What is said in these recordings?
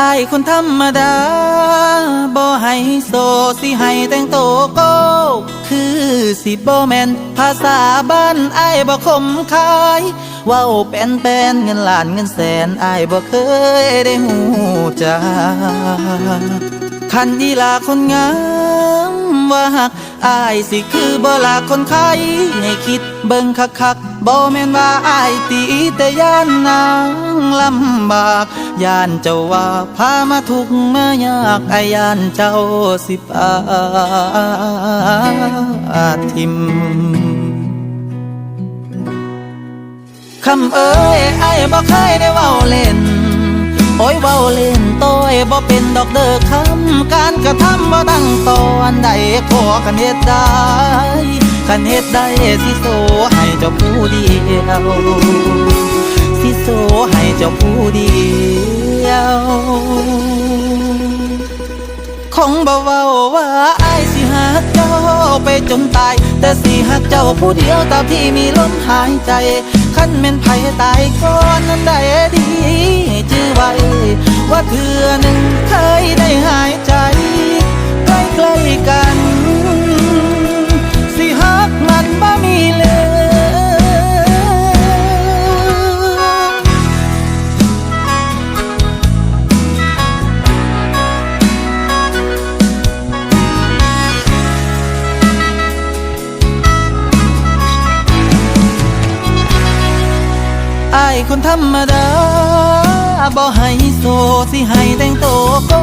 อายคนธรรมดาบ่ให้โซสิให้แต่งโตโก้คือสิบ่แมนภาษาบ้านอายบ่คมคายเว้าแป้นแป้นเงินล้านเงินแสนอายบ่เคยได้หูจักคันอีลาคนงาม ว่าหักอายสิคือบ่ลาคนไข้ให้คิดเบิ่งคักๆบ่แม่นว่าอายตีแต่ย่านนางลำบากย่านเจ้าว่าพามาทุกข์มายากอายย่านเจ้าสิปาทิมคำเอ้ยไอ้ายบ่เคยได้เว้าเล่น โอ้ยเว้าเล่นต้อยบ่เป็นดอกเด้อคำการกระทำบ่ตั้งตอนใดขอคันเฮ็ดได้คันเฮ็ดได้สิโซให้เจ้าผู้เดียวสิโซให้เจ้าผู้เดียวคงบ่เว้าว่าอายสิหักเจ้าไปจนตาย แต่สิหักเจ้าผู้เดียวตราบที่มีลมหายใจคันแม่นไผตายก่อนนั้นได้ดี จื้อไว้ว่าเถื่อหนึ่ง คนธรรมดาบ่ให้โซสิให้แต่งโตโก้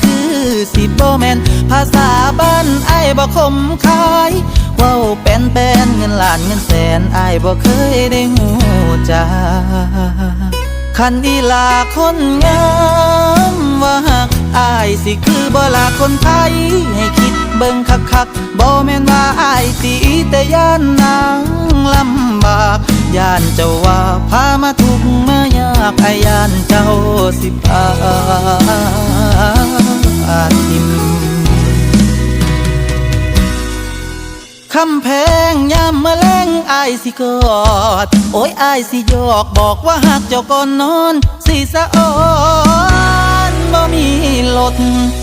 คือสิบ่แมนภาษาบ้านไอายบ่คมคายว้าเป็นแปนเงินล้านเงินแสนไอายบ่เคยได้หูจักคันอีลาคนงามว่าหักอายสิคือบ่ลาคนไทย ให้คิดเบิ่งคักๆบ่แม่นว่าอายตีแต่ย่านนางลำบากย่านเจ้าายากอายานเจ้าสิพาทิมคำแพงยามมื่อแรงอายสิกอด โอ้ยอายสิหยอกบอกว่าหากเจ้าก่อนนอน สิสะออนบ่มีลด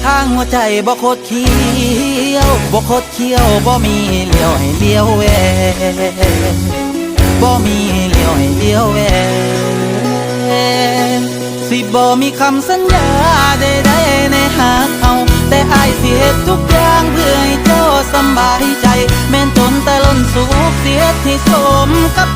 ทางหัวใจบ่โคตรเคี้ยวบ่โคตรเคี้ยวบ่มีเลี้ยวให้เลี้ยวแวบ่มีเลี้ยวให้เลี้ยวแว สิบ่มีคำสัญญาใดๆในหากเอาแต่อายสิเสียทุกอย่างเพื่อให้เจ้าสบายใจ แม่นจนแต่ล้นสุขเสียที่สมกับ